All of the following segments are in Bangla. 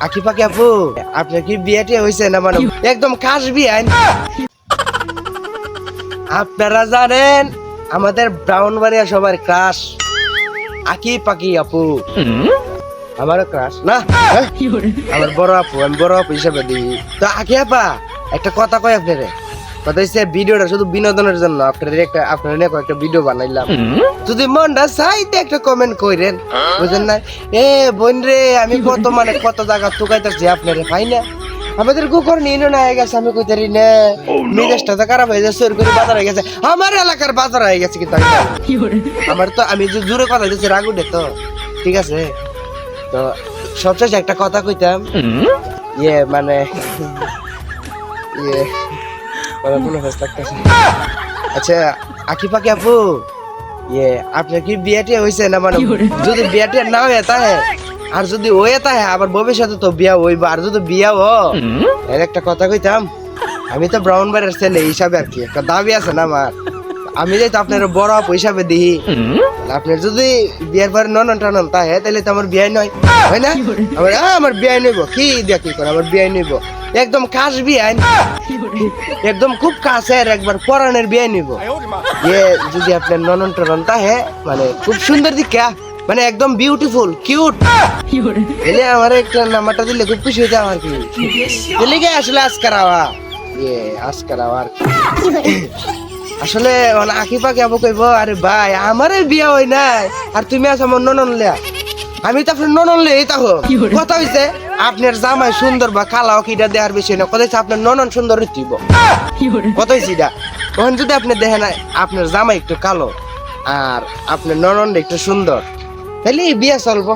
আকি পাকি আপু আপনার কি বিয়েটি হয়েছে না মানে একদম খাস বিয়ে আপনারা জানেন আমাদের ব্রাউন ব্রাউনবাড়িয়া সবার ক্রাশ আকি পাকি আপু। আমারও ক্রাশ না? আমার বড় আপু আমি বড় আপু হিসাবে দিই। তো আকি আপা একটা কথা কয় আপনারে? কথা হচ্ছে ভিডিওটা শুধু বিনোদনের জন্য। আপনার একটা আপনার নিয়ে একটা ভিডিও বানাইলাম। যদি মনটা চাইতে একটা কমেন্ট কইরেন। বুঝেন না? এ বোন রে আমি কত মানে কত জায়গা তুকাইতেছি আপনারে পাই না। আমাদের কুকুর নিয়ে না হয়ে গেছে আমি কইতারি না। মেজাজটা তো খারাপ হয়ে যাচ্ছে করে বাজার হয়ে গেছে। আমার এলাকার বাজার হয়ে গেছে কিন্তু আমি। আমার তো আমি যে জোরে কথা দিচ্ছি রাগ উঠে তো। ঠিক আছে? তো সবশেষে একটা কথা কইতাম। ইয়ে মানে ইয়ে। মানে কোনো ফেস লাগতেছে আচ্ছা আকি পাকি আপু ইয়ে আপনার কি বিয়েটি হয়েছে না মানে যদি বিয়েটি না হয়ে তাহে আর যদি হয়ে তাহে আবার ভবিষ্যতে তো বিয়া হইব আর যদি বিয়া হ এর একটা কথা কইতাম আমি তো ব্রাউন বারের ছেলে হিসাবে আর কি একটা দাবি আছে না আমার। আমি যেহেতু আপনার বড় আপু হিসাবে দিই আপনার যদি বিয়ের পরে ননন টনন তাহে তাহলে তো আমার বিয়ে নয় হয় না? আমার আমার বিয়ে নইব কি দিয়া কি করে আমার বিয়ে নইব। একদম কাশ বিয়ে একদম খুব কাছের একবার পরাণের বিয়ে নিব। ইয়ে যদি আপনার ননন টনন তাহে মানে খুব সুন্দর দিকা মানে একদম বিউটিফুল কিউট এলে আমার একটা নাম্বারটা দিলে খুব খুশি হইতাম আর কি। দিলে গে আসলে আজকার আওয়া। ইয়ে আজকার আওয়া আর আসলে মানে আঁকি পাখি আবু কইব আরে ভাই আমারে বিয়া হই নাই আর তুমি আছো আমার ননন লিয়া আমি তো আপনার ননন লিয়ে তাহো কথা হইছে আপনার জামাই সুন্দর বা কালাও কিটা দেওয়ার বিষয় না। কথা আপনার ননন সুন্দর হইব। হয়েছে এটা। তখন যদি আপনি দেখেন, আপনার জামাই একটু কালো আর আপনার ননন একটু সুন্দর, তাহলে এই বিয়ে চলবো।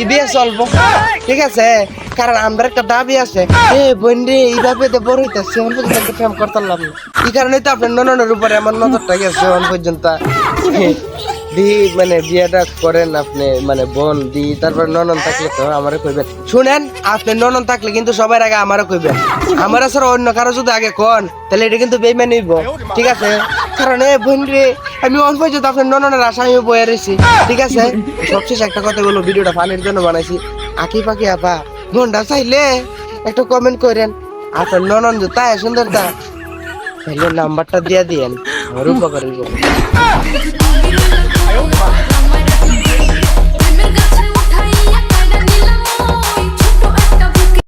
এই বিয়ে চলবো। ঠিক আছে? কারণ আমরা একটা দাবি আছে। এ বোন রে, এইভাবে তো বড় হইতেছে, এখন পর্যন্ত একটা প্রেম করতে পারলাম না এই কারণে তো আপনার নননের উপরে আমার নজরটা গেছে এখন পর্যন্ত। মানে বিয়েটা করেন আপনি মানে বোন, দি, তারপর ননন থাকলে তো আমারও কইবেন। শুনেন, আপনি ননন থাকলে কিন্তু সবার আগে আমারও কইবেন। আমার ছাড়া অন্য কারও যদি আগে কন, তাহলে এটা কিন্তু বেইমান হইব। ঠিক আছে? কারণ, এ বোন রে, আমি অল্প পর্যন্ত আপনার নননের আশা আমি বয়ে রয়েছি ঠিক আছে? সবশেষে একটা কথা বলব ভিডিওটা ফানির জন্য বানাইছি। আঁকি পাখি আপা মনটা চাইলে একটা কমেন্ট করেন। আপনার ননন যে তাই সুন্দর তা, তাহলে নাম্বারটা দিয়ে দিয়েন। আমার উপকার হইব